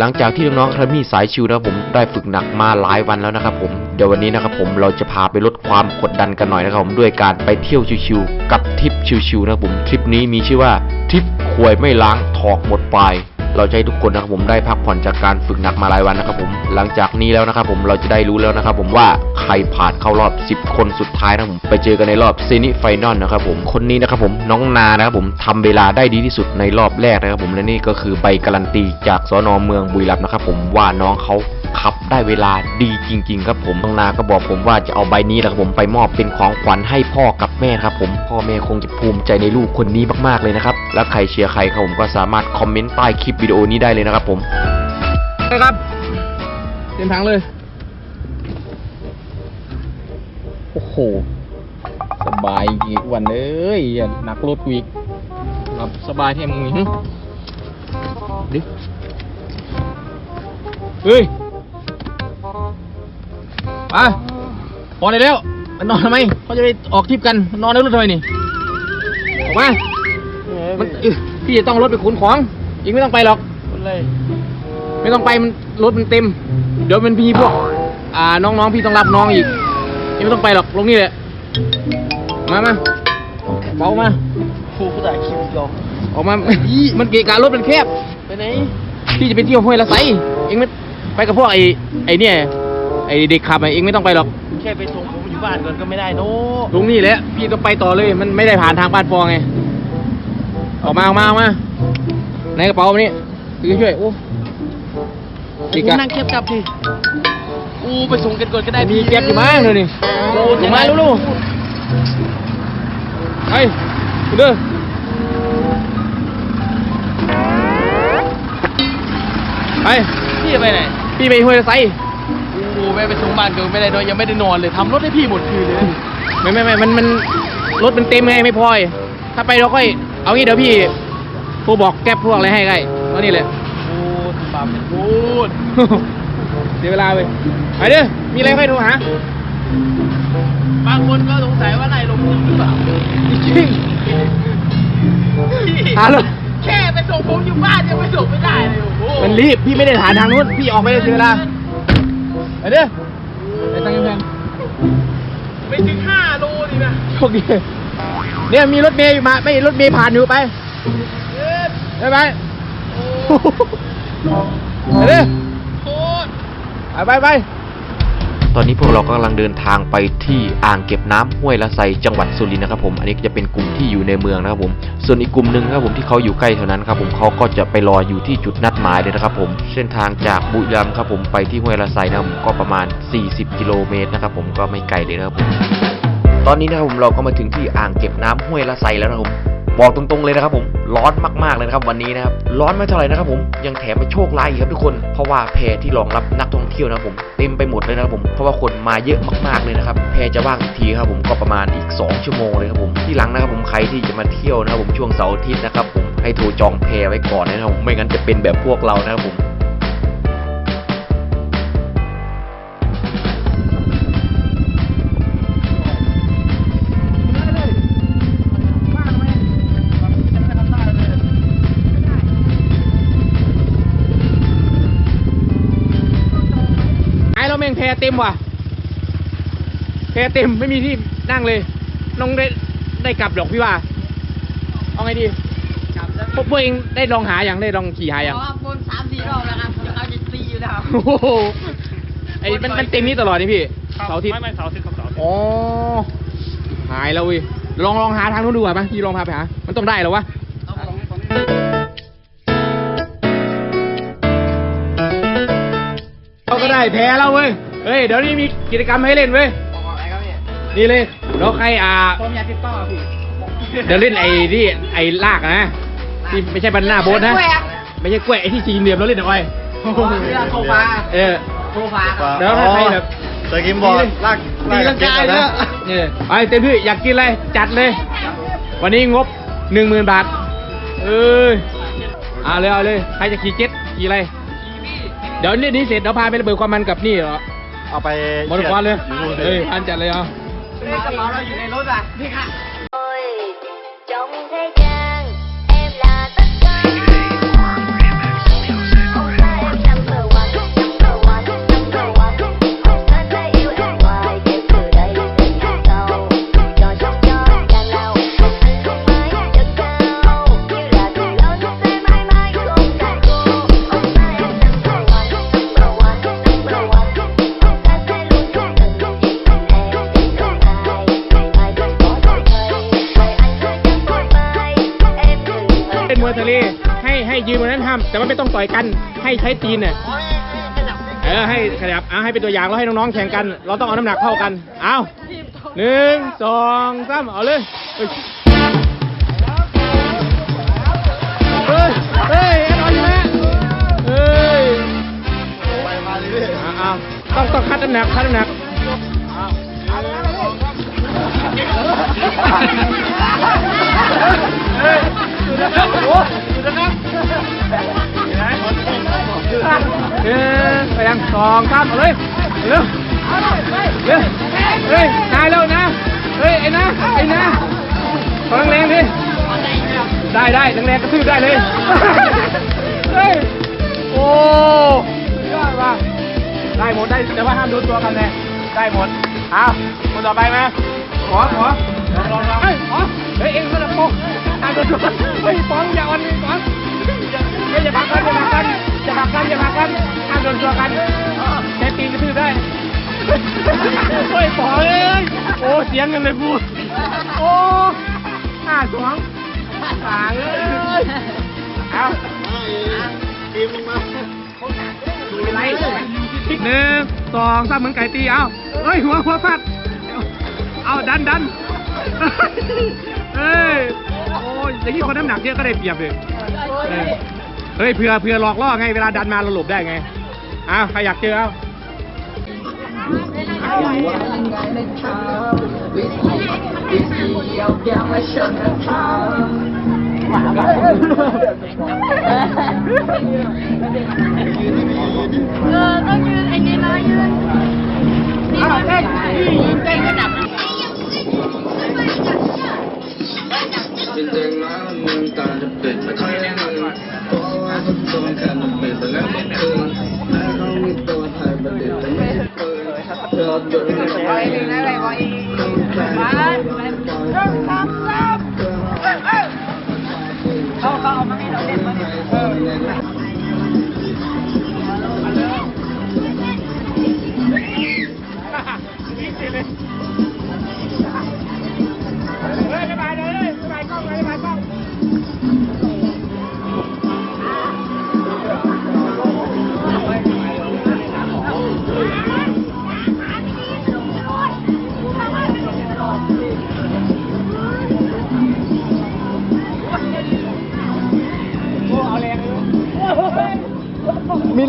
หลังจากที่น้องๆครับมีสายชิวนะครับผมได้ฝึกหนักมาหลายวันแล้วนะครับผมเดี๋ยววันนี้นะครับผมเราจะพาไปลดความกดดันกันหน่อยนะครับผมด้วยการไปเที่ยวชิวๆกับทริปชิวๆนะครับผมทริปนี้มีชื่อว่าทริปควยไม่ล้างถอกหมดปลาย เราจะให้ทุกคนนะครับผมได้พักผ่อนจากการฝึกหนักมาหลายวันนะครับผมหลังจากนี้แล้วนะครับผมเราจะได้รู้แล้วนะครับผมว่าใครผ่านเข้ารอบ 10 คนสุดท้ายนะผมไปเจอกันในรอบเซนิไฟนอลนะครับผมคนนี้นะครับผมน้องนานะครับผมทำเวลาได้ดีที่สุดในรอบแรกนะครับผมและนี่ก็คือใบการันตีจากสนเมืองบุรีรัมย์นะครับผมว่าน้องเขา ขับได้เวลาดีจริง ๆ ครับผมน้องนาก็บอกผมว่าจะเอาใบนี้แหละครับผมไปมอบเป็นของขวัญให้พ่อกับแม่ครับผมพ่อแม่คงจะภูมิใจในลูกคนนี้มากๆเลยนะครับและใครเชียร์ใครครับผมก็สามารถคอมเมนต์ใต้คลิปวิดีโอนี้ได้เลยนะครับผมนะครับเต็มถังเลย โอ้โห สบายอีกวันเลยอย่าหนักรถกูอีกหลับสบายแท้มึงนี่หึดิเฮ้ย ไปพอได้แล้วมันนอนทำไมเขาจะไปออกทริปกันมันนอนในรถทำไมนี่ออกมามันเอ้ยพี่จะต้องรถไปขนของอีกไม่ต้องไปหรอกไม่ต้องไปมันรถมันเต็ม เดี๋ยวมันพี่พวก อ่าน้องๆพี่ต้องรับน้องอีกนี่ไม่ต้องไปหรอกลงนี่แหละมามาเบามาครูผู้ถ่ายคลิปอีกแล้วออกมา มันเกะกะรถมันแคบไปไหนพี่จะไปเที่ยวห้วยละไซเองไม่ไปกับพวกไอ้ไอ้เนี่ย ไอ้เด็กขับอะเองไม่ต้องไปหรอกแค่ไปส่งผมอยู่บ้านก่อนก็ไม่ได้โน้ลงนี่แหละพี่ก็ไปต่อเลย มันไม่ได้ผ่านทางบ้านฟองไงออกมาออกมาออกมาในกระเป๋ามานี่คือช่วยโอ้ไอ้กูนั่งเก็บกลับสิกูไปส่งกันก่อนก็ได้มีเก็บอยู่มั้งเลยนี่โอ้ถูกไหมลูกๆไปคุณเด้อไปพี่จะไปไหนพี่ไปห้วยละไซกู ไม่ไปส่งบ้านก่อนไม่ได้นอนยังไม่ได้นอนเลยทำรถให้พี่หมดคืนเลย ไม่ไม่ไม่มันมันรถมันเต็มไงไม่พอย ถ้าไปเราค่อยเอางี้เดี๋ยวพี่โทรบอกแก๊ปพวกอะไรให้ไงเอานี่แหละโอ้บาปเป็นพูด เสียเวลาไปไปเด้อมีอะไรค่อยโทรหาบางคนก็สงสัยว่านายลงทุนหรือเปล่าจริงหาเลยแค่ไปส่งผมอยู่บ้านยังไม่ส่งไม่ได้เลยโอ้โหมันรีบพี่ไม่ได้ฐานทางนู้นพี่ออกไปเลยเสียเวลา ไปเด้อไปตั้งกำแพงไม่ถึงห้าโลนี่นะโชคดีเนี่ยมีรถเมย์อยู่มา ไม่รถเมย์ผ่านอยู่ไปเอ๊ะไปไปโอ้ไปเด้อโคตรไปไปไป ตอนนี้พวกเรากำลังเดินทางไปที่อ่างเก็บน้ำห้วยละไซจังหวัดสุรินทร์นะครับผมอันนี้จะเป็นกลุ่มที่อยู่ในเมืองนะครับผม ส่วนอีกกลุ่มหนึ่งครับผมที่เขาอยู่ใกล้เท่านั้นครับผมเขาก็จะไปรออยู่ที่จุดนัดหมายเลยนะครับผม เส้นทางจากบุรีรัมย์ครับผมไปที่ห้วยละไซนะครับผมก็ประมาณ 40 กิโลเมตรนะครับผมก็ไม่ไกลเลยนะครับผมตอนนี้นะครับผมเราก็มาถึงที่อ่างเก็บน้ำห้วยละไซแล้วนะครับผม บอกตรงๆเลยนะครับผมร้อนมากๆเลยนะครับวันนี้นะครับร้อนไม่เท่าไหร่นะครับผมยังแถมไปโชคร้ายอีกครับทุกคน เพราะว่าแพที่รองรับนักท่องเที่ยวนะครับผมเต็มไปหมดเลยนะครับผมเพราะว่าคนมาเยอะมากๆเลยนะครับแพจะว่างอีกทีครับผมก็ประมาณอีก 2 ชั่วโมงเลยครับผมที่หลังนะครับผมใครที่จะมาเที่ยวนะครับผมช่วงเสาร์อาทิตย์นะครับผมให้โทรจองแพไว้ก่อนนะครับไม่งั้นจะเป็นแบบพวกเรานะครับผม แพเต็มไม่มีที่นั่งเลย น้องได้ได้กลับดอกพี่ว่า เอาไงดีกลับแล้วพวกพวกเองได้ลองหาอย่างได้ลองขี่หาอย่างเพราะว่าบนสามสี่รอบแล้วครับจะเขาจะตีอยู่แล้วโอ้โหไอ้มันมันเต็มนี้ตลอดนี่พี่เสาร์อาทิตย์ไม่ไม่เสาร์อาทิตย์ครับเสาร์อาทิตย์อ๋อหายแล้วเว้ยลองลองหาทางนู้นดูก่อนปะพี่ลองพาไปหามันต้องได้เหรอวะเอาของของเราก็ได้แพ้แล้วเว้ย เฮ้ย เดี๋ยวนี้มีกิจกรรมให้เล่นเว้ย นี่เลยเราใครอ่า ผมอยากติดต่อพี่เดี๋ยวเล่นไอ้ที่ไอ้ลากอะนะที่ไม่ใช่บรรณาโบ๊ทนะ ไม่ใช่กล้วยไอ้ที่จีนเหลี่ยมเราเล่นเอาไว้เรือโซฟาเออโซฟาครับเดี๋ยวถ้าใครแบบสกิมบอร์ดลากตีลังกาเลยอะเออไปเต็มที่อยากกินอะไรจัดเลย วันนี้งบหนึ่งหมื่นบาท เอ้ยเอาเลยเอาเลยใครจะขี่เจ็ตขี่อะไรเดี๋ยวเรื่องนี้เสร็จเดี๋ยวพาไประเบิดความมันกับนี่เหรอเอาไปมอเตอร์คอร์สเลยอยู่นู่นเฮ้ยพันจัดเลยเอา กระเป๋าเราอยู่ในรถอะ นี่ค่ะามแต่ว่าไม่ต้องต่อยกันให้ใช้ตีนเนี่ยเออให้ขยับอะให้เป็นตัวอย่างแล้วให้น้องๆแข่งกัน เราต้องเอาน้ำหนักเท่ากัน เอาหนึ่งสองสามเอาเลยเฮ้ยเฮ้ยเฮ้ยแอนออนอยู่นะเฮ้ยไปมาเรื่อยเอาเอาต้องต้องคัดน้ำหนักคัดน้ำหนักเเออไปยังสองสามเอาเลยเร็วเร็วเฮ้ยนายเร็วนะ เฮ้ยไอ้นะไอ้นะขอแรงๆดิได้ได้แรงๆกระทืบได้เลย เฮ้ย โอ้ยอดว่ะได้หมดได้แต่ว่าห้ามดนตัวกันเลยได้หมด เอาคนต่อไปมขอขอลองลองลองเฮ้ยขอเฮ้ยเอง เฮ้ยฟ้องอย่าอ่อนเลยฟ้องเฮ้ยอย่าพักกันอย่าพักกันอย่าพักกันอย่าพักกันห้ามโดนตัวกันใช้ปีนกระทืบได้โอ้ยปอเลยโอ้เสียงกันเลยพูดโอ้ห้าสองสามเลยเอาทีมลงมาดูไรหนึ่งสองสามเหมือนไก่ตีเอาเฮ้ยหัวหัวฟาดเอาดันดันเฮ้ย ยอย่างนี้คนน้ำหนักเยอะก็ได้เปรียบเลยเออเฮ้ยเผื่อเผื่อหลอกล่อไงเวลาดันมาเราหลบได้ไงอ้าวใครอยากเจอเอาเไปแต่งร้านมึงตาจะปิดไม่ค่อยได้เงินเพราะว่าทุกตัวแค่มันเปินไปแล้วไม่อคืนแม่ต้องมีตัวไทยประดิษฐ์แต่ไม่ใช่ปืนยอดเดินไม่ได้ต้องแข่ง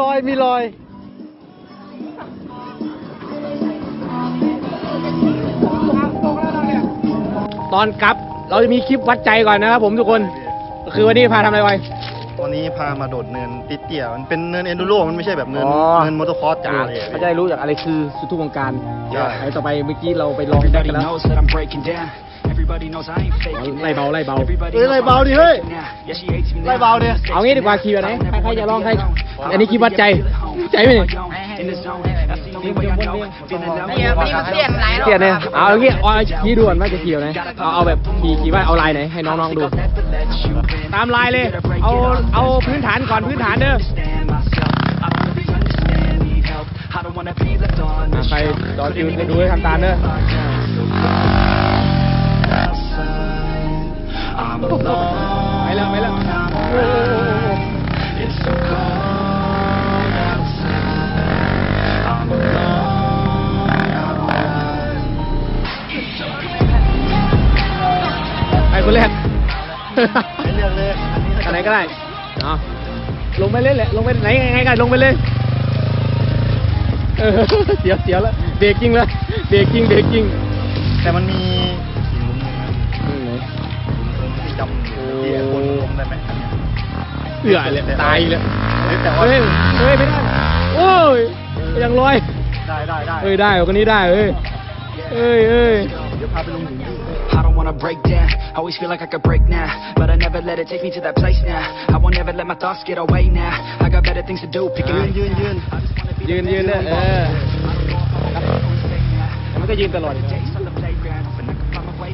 รอยมีรอย ตอนกลับเราจะมีคลิปวัดใจก่อนนะครับผมทุกคน คือวันนี้พาทำอะไรไว้วันนี้พามาโดดเนินติดเตี่ยมันเป็นเนินเอนดูโรมันไม่ใช่แบบเนินอ๋อ เนินมอเตอร์คอร์สจ๋าเลยเขาจะได้รู้จากอะไรคือสุดทุกวงการใช่ ไอ้ต่อไปเมื่อกี้เราไปลองแบ็ค Everybody กันแล้ว knows that I'm breaking down. Everybody knows I ain't faking ไล่เบาไล่เบา Everybody เฮ้ย knows ไล่ I'm เบาดิ not เฮ้ย faking now. Yeah, she hates me ไล่ now. เบาดิเอางี้ดีกว่าขี่แบบไหนใครใครจะลองใครอันนี้คลิปวัดใจใจไหมเนี่ย In the zone, that's the only way I know. Feeling low. เสียเนี่ยเอาอย่างงี้เอาขี่ด่วนว่าจะขี่แบบไหนเอาเอาแบบขี่ขี่ว่าเอาลายไหนให้น้องๆดู ตามลายเลยเอาเอาพื้นฐานก่อนพื้นฐานเด้อ Understand myself. I don't really understand, need help. I don't wanna be left on the ใคร shelf. รอคิวจะดูให้ทำตามเด้อ ไปแล้วไปแล้วไปคนแรกเลือกเลยอันไหนก็ได้เอาลงไปเลยแหละลงไปไหนไงกันลงไปเลยเออเสียวเสียวแล้วเบรกจริงแล้วเบรกจริงเบรกจริง แต่มันมี เสือเลยตายเลยเฮ้ยแต่ว่าเฮ้ยเฮ้ยไม่ได้โอ้ยยังลอยได้ได้ได้เฮ้ยได้คนนี้ได้เฮ้ยเฮ้ยเฮ้ยเดี๋ยวพาไปลงหลุมที่ I don't wanna break down. Always feel like I could break now, but I never let it take me to that place now. I won't ever let my thoughts get away now. I got better things to do. Pick ยื it นยืนยืนยืนยืนเนี่ยเออมันก็ยืนตลอด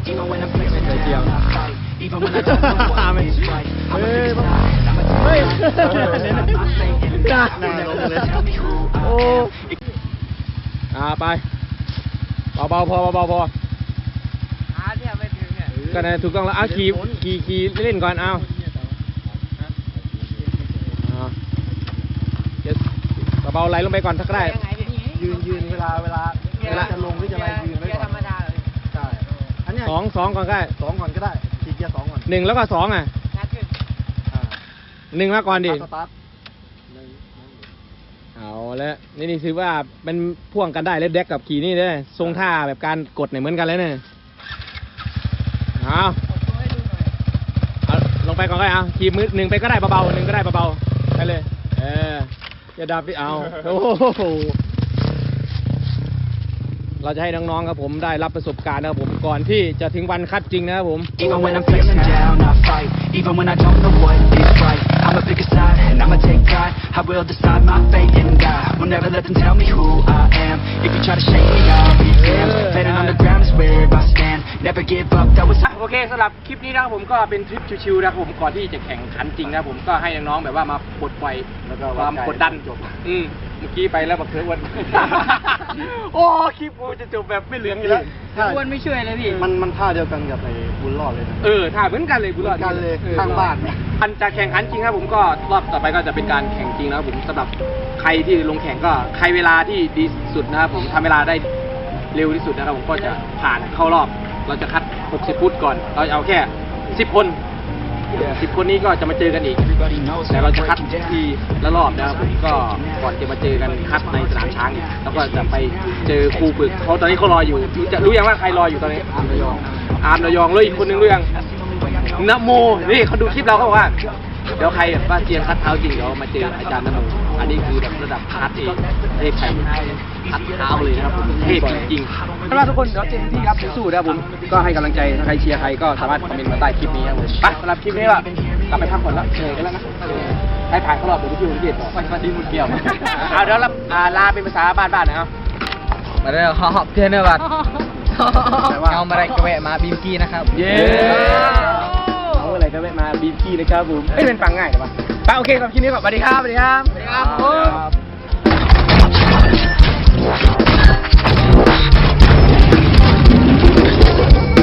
Even when I'm prison, they feel not fight. Even when I don't know what is right, I'm a fixed night. I'm a fixed night. I'm thinking that you never gonna tell me who I am. อ่าไปเบาๆพอเบาๆพออาเนี่ยไม่ถึงเนี่ยก็นะถูกต้องแล้วอะขี่ขี่ขี่เล่นก่อนเอาเบาๆไหลลงไปก่อนถ้าได้ยืนยืนเวลาเวลาเวลาจะลงหรือจะอะไรยืนไว้ก่อน สองสองก่อนก็ได้สองก่อนก็ได้ขี่เกียร์สองก่อนหนึ่งแล้วก็สองอะอ่าหนึ่งมาก่อนดิ สตาร์ทหนึ่งเอาแล้วนี่นี่ถือว่าเป็นพ่วงกันได้เลยแดกกับขี่นี่เลยทรงท่าแบบการกดเนี่ยเหมือนกันเลยเนี่ยเอาเอาลงไปก่อนก็ได้เอาขี่มือหนึ่งไปก็ได้เบาๆหนึ่งก็ได้เบาๆไปเลย เอออย่าดับพี่เอาโอ้โห เราจะให้น้องๆครับผมได้รับประสบการณ์นะครับผมก่อนที่จะถึงวันคัดจริงนะครับผม Even when I'm feeling down, I fight. Even when I don't know what is right. I'ma pick a side and I'ma take pride. I will decide my fate and I will never let them tell me who I am. If you try to shake me, I'll be damned. Better on the ground is where I stand. Never give up, that was โอเคสำหรับคลิปนี้นะครับผมก็เป็นทริปชิวๆนะครับผมก่อนที่จะแข่งขันจริงนะครับผมก็ให้น้องๆแบบว่ามาปลดปล่อยความกดดันอืม เมื่อกี้ไปแล้วบักเถือวันโอ้คลิปกูจะจบแบบไม่เหลืองอยู่แล้ว ถ้าอ้วนไม่ช่วยเลยพี่ มันมันท่าเดียวกันกับไอ้บุญรอดเลยนะ เออถ้าเหมือนกันเลยบุญรอดเหมือนกันเลยออข้างบ้านเนี่ยอันจะแข่งขันจริงครับผมก็รอบต่อไปก็จะเป็นการแข่งจริงนะครับผมสำหรับใครที่ลงแข่งก็ใครเวลาที่ดีสุดนะครับผมทำเวลาได้เร็วที่สุดนะครับผมก็จะผ่านเข้ารอบ เราจะคัด 60 ฟุตก่อน เราจะเอาแค่ 10 คน 10คนนี้ก็จะมาเจอกันอีก Everybody knows แต่ how เรา I'm จะคัด breaking down. ทีละรอบนะครับผมก็ก่อนจะมาเจอกันคัดในสนามช้างเนี่ยแล้วก็จะไปเจอครูฝึกเขาตอนนี้เขารออยู่รู้จะรู้ยังว่าใครรออยู่ตอนนี้อาร์มระยองอาร์มระยองแล้วอีกคนนึงรู้ยังนะโมนี่เขาดูคลิปเราเขาบอกว่าเดี๋ยวใครแบบว่าเซียนคัดเท้าจริงเดี๋ยวมาเจออาจารย์นะโม อันนี้คือแบบระดับคัดเองประเทศไทยคัดเท้าเลยนะครับผมเทพจริงๆถ้าว่าทุกคนเดี๋ยวเต็มที่ครับสู้ๆนะครับผมก็ให้กำลังใจถ้าใครเชียร์ใครก็สามารถคอมเมนต์มาใต้คลิปนี้ครับผมไปสำหรับคลิปนี้ก็กลับไปพักผ่อนแล้วเหนื่อยกันแล้วนะให้ผ่านเข้ารอบเดี๋ยวพี่พิวเกียรติบอกมาดีมุนเกี่ยวเอาเดี๋ยวเราอ่าลาเป็นภาษาบ้านๆนะครับมาเด้อขอบเพื่อนเด้อบัดเอามาอะไรก็แวะมาบีมกี้นะครับ เย้เอาอะไร ก็แวะมาบีพีนะครับผมเอ้เป็นฟังง่ายหรือปล่าไปโอเคสำหรับคลิปนี้ก่อนสวัสดีครับสวัสดีครับสวัสดีครับผม